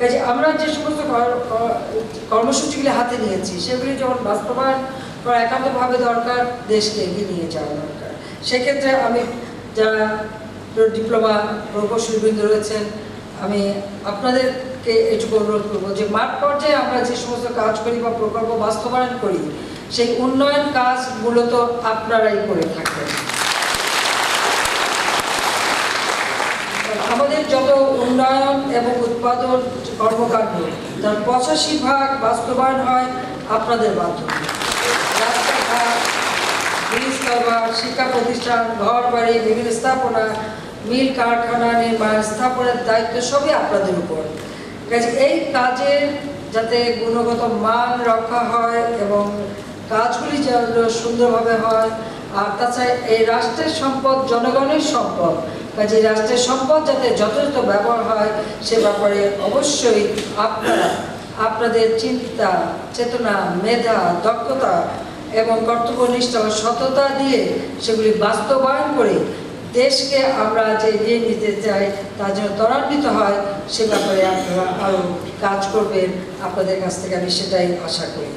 কাজে আমরা যে সমস্ত কর্মসূচিগুলি হাতে নিয়েছি, সেগুলি যখন বাস্তবায়ন করা একান্তভাবে দরকার, দেশকে এগিয়ে নিয়ে যাওয়া দরকার। সেক্ষেত্রে আমি যারা ডিপ্লোমা প্রকৌশলীবৃন্দ রয়েছেন, আমি আপনাদেরকে এটুকু অনুরোধ করব যে মাঠ পর্যায়ে আমরা যে সমস্ত কাজ করি বা প্রকল্প বাস্তবায়ন করি, সেই উন্নয়ন কাজ মূলত আপনারাই করে থাকেন। যত উন্নয়ন এবং উৎপাদন কর্মকাণ্ড। তার পঁচাশি ভাগ বাস্তবায়ন হয় আপনাদের মাধ্যমে। শিক্ষা প্রতিষ্ঠান ঘর বাড়ি বিভিন্ন স্থাপনা, মিল কারখানা, নির্মাণ, স্থাপনের দায়িত্ব সবই আপনাদের উপর। এই কাজের যাতে গুণগত মান রক্ষা হয় এবং কাজগুলি যেন সুন্দরভাবে হয়, আর তাছাড়া এই রাষ্ট্রের সম্পদ, জনগণের সম্পদ কাজে রাষ্ট্রের সম্পদ যাতে যথাযথ ব্যবহার হয়, সে ব্যাপারে অবশ্যই আপনারা, আপনাদের চিন্তা, চেতনা, মেধা, দক্ষতা এবং কর্তব্যনিষ্ঠা সততা দিয়ে সেগুলি বাস্তবায়ন করে দেশকে আমরা যে এগিয়ে নিতে চাই, তা যেন ত্বরান্বিত হয়, সে ব্যাপারে আপনারা আরও কাজ করবেন। আপনাদের কাছ থেকে আমি সেটাই আশা করি।